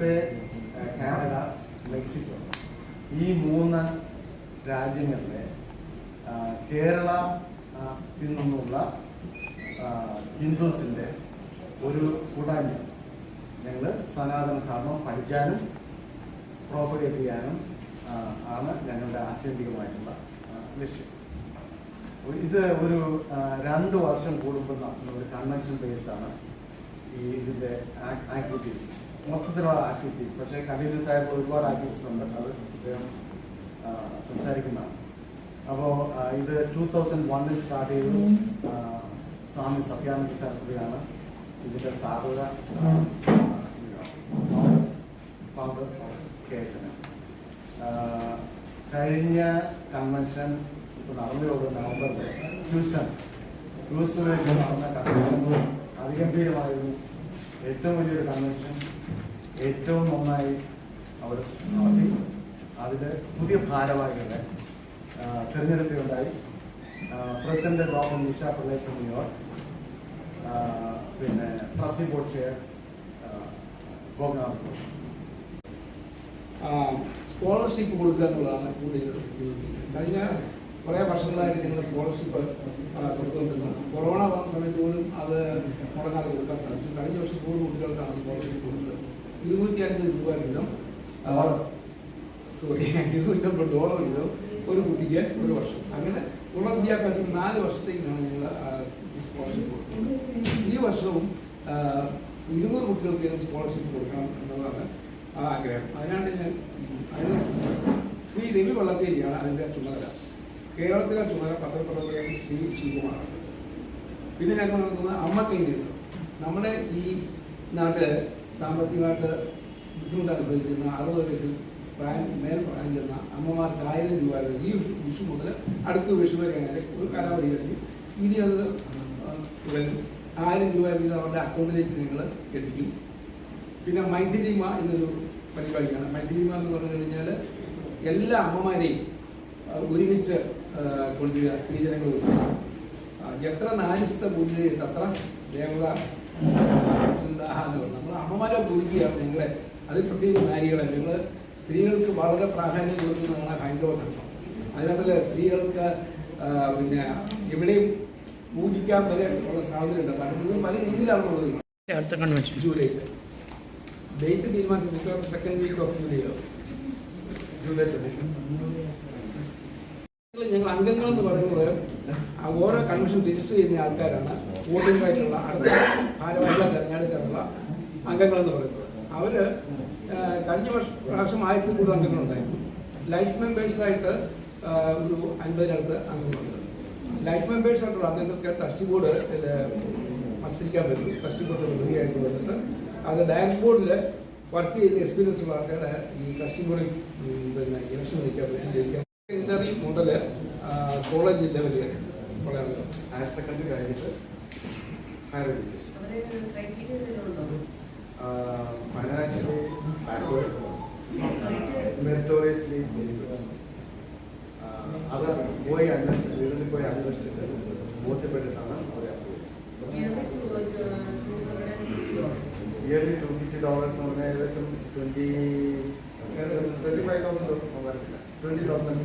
Canada Mexico. ഈ മൂന്ന് രാജ്യങ്ങളിലെ കേരള നിന്നുള്ള ഹിന്ദുസിന്റെ ഒരു കൂട്ടായ്മ ഞങ്ങൾ സനാതന ധർമ്മം പഠിക്കാനും പ്രോപ്പഗേറ്റ് ചെയ്യാനും ആണ് ഞങ്ങളുടെ ആത്യന്തികമായിട്ടുള്ള ലക്ഷ്യം. ഇത് ഒരു രണ്ട് വർഷം കൂടുമ്പോൾ നടത്തുന്ന ഒരു കൺവെൻഷൻ ബേസ്ഡാണ് ഈ ഇതിന്റെ ആക്ടിവിറ്റീസ് മൊത്തത്തിലുള്ള ആക്ടിവിറ്റീസ് പക്ഷേ കണ്ടിന്യൂസ് ആയിട്ടുള്ള ഒരുപാട് ആക്ടിവിറ്റീസ് ഉണ്ട്. അത് അദ്ദേഹം സംസാരിക്കുന്നതാണ്. അപ്പോൾ ഇത് ടൂ തൗസൻഡ് വണ്ണിൽ സ്റ്റാർട്ട് ചെയ്തു. സ്വാമി സത്യാനന്ദ സരസ്വതിയാണ് ഇതിന്റെ സ്ഥാപക ഫൗണ്ടർ കെ എച്ച് കഴിഞ്ഞ കൺവെൻഷൻ ഇപ്പോൾ നടന്നുകൊണ്ട് നവംബറിൽ ഹ്യൂസ്റ്റൺ ഹ്യൂസ്റ്റണിലേക്ക് നടന്ന കൺവെൻഷൻ അതിഗംഭീരമായിരുന്നു ഏറ്റവും വലിയൊരു കൺവെൻഷൻ ഏറ്റവും നന്നായി അവർ നടത്തി. അതിൽ പുതിയ ഭാരവാഹികളെ തിരഞ്ഞെടുക്കുകയുണ്ടായി president doctor Nisha Pillai from പിന്നെ trustee board chair Gopinath scholarship കൊടുക്കുക എന്നുള്ളതാണ് കൂടുതൽ കഴിഞ്ഞ കുറേ വർഷങ്ങളായിട്ട് ഞങ്ങൾ സ്കോളർഷിപ്പ് കൊടുത്തുകൊണ്ടിരുന്നു കൊറോണ വന്ന സമയത്ത് പോലും അത് മുടങ്ങാതെ കൊടുക്കാൻ സാധിച്ചു. കഴിഞ്ഞ വർഷം കൂടുതൽ കുട്ടികൾക്കാണ് സ്കോളർഷിപ്പ് കൊടുത്തത്. ഇരുന്നൂറ്റി അൻപത് രൂപ വീതം സോറി ഇരുന്നൂറ്റമ്പത് ഡോളർ വീതം ഒരു കുട്ടിക്ക് ഒരു വർഷം. അങ്ങനെ ഉള്ള വിദ്യാഭ്യാസം നാല് വർഷത്തേക്കാണ് ഞങ്ങൾ സ്കോളർഷിപ്പ് കൊടുക്കുന്നത്. ഈ വർഷവും ഇരുന്നൂറ് കുട്ടികൾക്ക് സ്കോളർഷിപ്പ് കൊടുക്കണം എന്നുള്ളതാണ് ആഗ്രഹം. അതിനാണ് ഞാൻ ശ്രീ രവി വള്ളത്തേരിയാണ് അതിന്റെ ചുമതല. കേരളത്തിലെ ചുമതല പത്രപ്രവർത്തകൻ ശ്രീ ശിവകുമാറാണ്. പിന്നെ ഞങ്ങൾ നടത്തുന്നത് അമ്മ കേന്ദ്രം നമ്മുടെ ഈ നാട്ടിൽ സാമ്പത്തികമായിട്ട് ബുദ്ധിമുട്ട് അനുഭവിക്കുന്ന അറുപത് വയസ്സിൽ പ്രായം മേൽ പ്രായം ചെന്ന അമ്മമാർക്ക് ആയിരം രൂപ ഈ വിഷു മുതൽ അടുത്ത വിഷു വരെയാണെങ്കിൽ ഒരു കാലാവധി കഴിഞ്ഞ് ഇനി അത് ആയിരം രൂപ വീതം അവരുടെ അക്കൗണ്ടിലേക്ക് നിങ്ങൾ എത്തിക്കും. പിന്നെ മൈഥിലിമ എന്നൊരു പരിപാടിയാണ്. മൈഥിലിമ എന്ന് പറഞ്ഞു കഴിഞ്ഞാൽ എല്ലാ അമ്മമാരെയും ഒരുമിച്ച് കൊണ്ടുവരിക സ്ത്രീജനങ്ങൾ എത്ര നാരിസ്ഥ പൂജ അത്ര ദേവത നമ്മൾ അമ്മമാരെ പൂജിക്കുകയാണ് നിങ്ങളെ. അത് പ്രത്യേകിച്ച് നാരികളെ. നിങ്ങൾ സ്ത്രീകൾക്ക് വളരെ പ്രാധാന്യം കൊടുക്കുന്നതാണ് ഹൈന്ദവ ധർമ്മം. അതിനകത്തിൽ സ്ത്രീകൾക്ക് പിന്നെ എവിടെയും പൂജിക്കാൻ വരെ ഉള്ള സാധ്യതയുണ്ട്. പലപ്പോഴും പല രീതിയിലാണുള്ളത് അടുത്ത കൺവെൻഷൻ ജൂലൈയിൽ ഡേറ്റ് തീരുമാനിച്ചു മിക്കവാറും സെക്കൻഡ് വീക്ക് ഓഫ് ജൂലൈയോ ജൂലൈ ട്വന്റി ഞങ്ങൾ അംഗങ്ങൾ എന്ന് പറയുന്നത് ഓരോ കൺവെൻഷൻ രജിസ്റ്റർ ചെയ്യുന്ന ആൾക്കാരാണ് വോട്ടിംഗ് ആയിട്ടുള്ള അടുത്ത ഭാരവാഹികളെ അംഗങ്ങൾ എന്ന് പറയുന്നത്. അവർ കഴിഞ്ഞ വർഷം പ്രാവശ്യം ആയിരത്തി കൂടുതൽ അംഗങ്ങളുണ്ടായിരുന്നു ലൈഫ് മെമ്പേഴ്സായിട്ട് ഒരു അൻപതിനടുത്ത് അംഗങ്ങളുണ്ട് ലൈഫ് മെമ്പേഴ്സ് ആയിട്ടുള്ള അംഗങ്ങൾക്ക് ട്രസ്റ്റ് ബോർഡ് മത്സരിക്കാൻ പറ്റും. ട്രസ്റ്റ് ബോർഡ് പ്രതിയായിട്ട് വന്നിട്ട് അത് ഡയറക്ട് ബോർഡിൽ വർക്ക് ചെയ്ത് എക്സ്പീരിയൻസ് ഉള്ള ആൾക്കാരുടെ ഈ ട്രസ്റ്റ് ബോർഡിൽ പിന്നെ ഇലക്ഷൻ നിൽക്കാൻ പറ്റും ജയിക്കാൻ സെക്കൻഡറി മുതൽ കോളേജ് ലെവൽ വരെ ഹയർ സെക്കൻഡറി കഴിഞ്ഞിട്ട് ഹയർ എഡ്യൂക്കേഷൻ ഫൈനാൻഷ്യലി മെറിറ്റോറിയസ്ലി അത് പോയി അന്വേഷിച്ച് വീട്ടിൽ പോയി അന്വേഷിച്ചിട്ട് ബോധ്യപ്പെട്ടിട്ടാണ് അവരെ ഇയർലി ടു ഫിഫ്റ്റി ഡോളേഴ്സ് എന്ന് പറഞ്ഞാൽ ഏകദേശം ട്വന്റി ട്വന്റി ഫൈവ് തൗസൻഡ് വരത്തില്ല ട്വന്റി തൗസൻഡ്